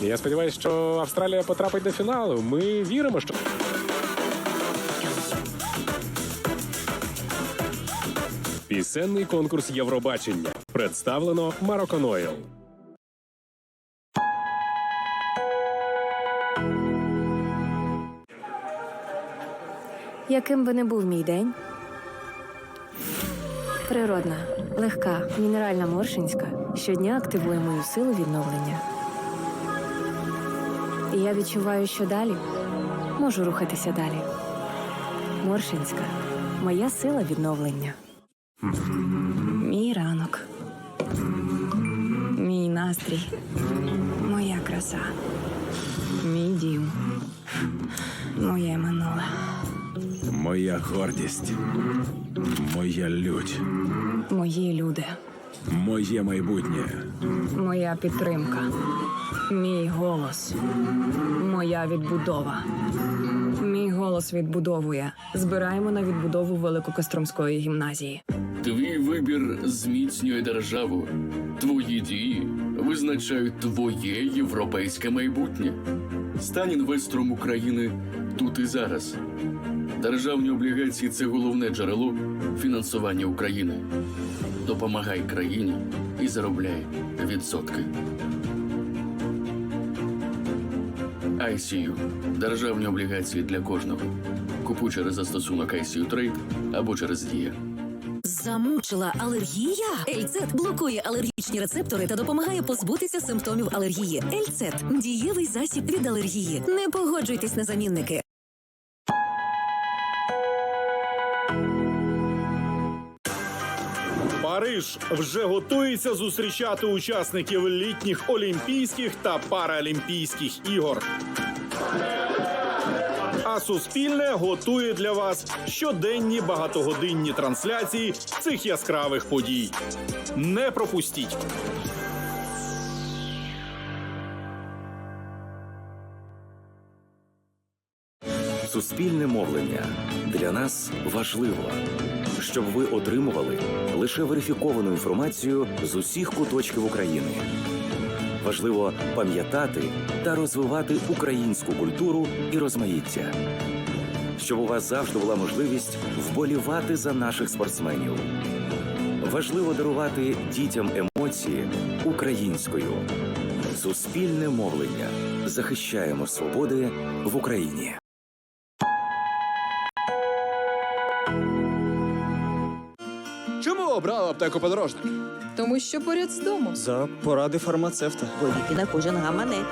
Я сподіваюся, що Австралія потрапить до фіналу. Ми віримо, що. Пісенний конкурс Євробачення представлено Мароконойл. Яким би не був мій день. Природна, легка, мінеральна моршинська щодня активує мою силу відновлення. І я відчуваю, що далі можу рухатися далі. Моршинська моя сила відновлення. Мій ранок. Мій настрій. Моя краса. Мій дім. Моє минуле. Моя гордість, моя лють, Мої люди. Моє майбутнє. Моя підтримка. Мій голос. Моя відбудова. Мій голос відбудовує. Збираємо на відбудову Великокостромської гімназії. Твій вибір зміцнює державу. Твої дії визначають твоє європейське майбутнє. Стань інвестором України тут і зараз. Державні облігації це головне джерело фінансування України. Допомагай країні і заробляй відсотки. ICU. Державні облігації для кожного. Купуй через застосунок ICU Trade або через Дія. Замучила алергія? Ельцет блокує алергічні рецептори та допомагає позбутися симптомів алергії. Ельцет дієвий засіб від алергії. Не погоджуйтесь на замінники. Париж вже готується зустрічати учасників літніх олімпійських та паралімпійських ігор. А Суспільне готує для вас щоденні багатогодинні трансляції цих яскравих подій. Не пропустіть! Суспільне мовлення для нас важливо, щоб ви отримували лише верифіковану інформацію з усіх куточків України. Важливо пам'ятати та розвивати українську культуру і розмаїття, щоб у вас завжди була можливість вболівати за наших спортсменів. Важливо дарувати дітям емоції українською. Суспільне мовлення захищаємо свободи в Україні. Обрав аптеку подорожник? Тому що поряд з домом. За поради фармацевта. Ліки на кожен гаманець.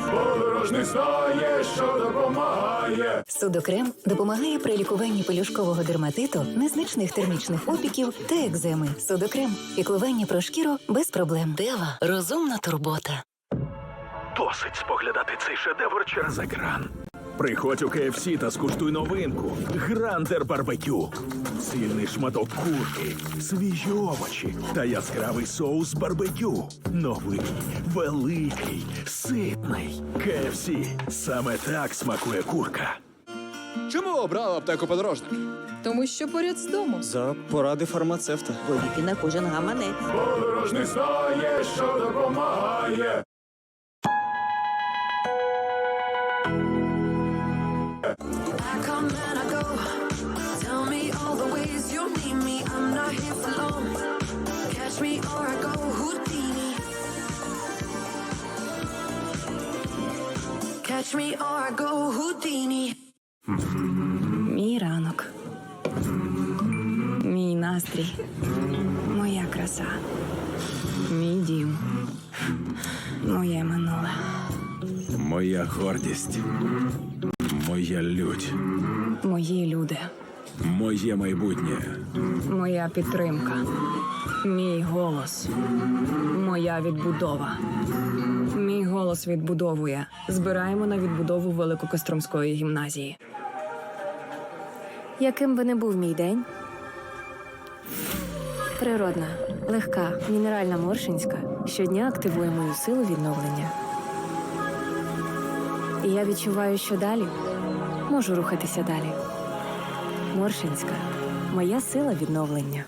Судокрем допомагає при лікуванні пелюшкового дерматиту, незначних термічних опіків та екземи. Судокрем піклування про шкіру без проблем. Дева розумна турбота. Досить споглядати цей шедевр через екран. Приходь у KFC та скуштуй новинку. Грандер барбекю. Сильний шматок курки, свіжі овочі та яскравий соус барбекю. Новий, великий, ситний. KFC. Саме так смакує курка. Чому обрав аптеку подорожник? Тому що поряд з домом. За поради фармацевта. Ліки на кожен гаманець. I Catch me or I go Houdini. Мій ранок. Мій настрій. Моя краса. Мій дім. Моє минуле. Моя гордість, моя лють, Мої люди. Моє майбутнє. Моя підтримка. Мій голос. Моя відбудова. Мій голос відбудовує. Збираємо на відбудову Великокостромської гімназії. Яким би не був мій день. Природна, легка, мінеральна моршинська щодня активує мою силу відновлення. І я відчуваю, що далі можу рухатися далі. Моршинська моя сила відновлення.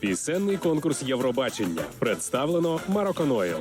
Пісенний конкурс Євробачення представлено Мароканойл.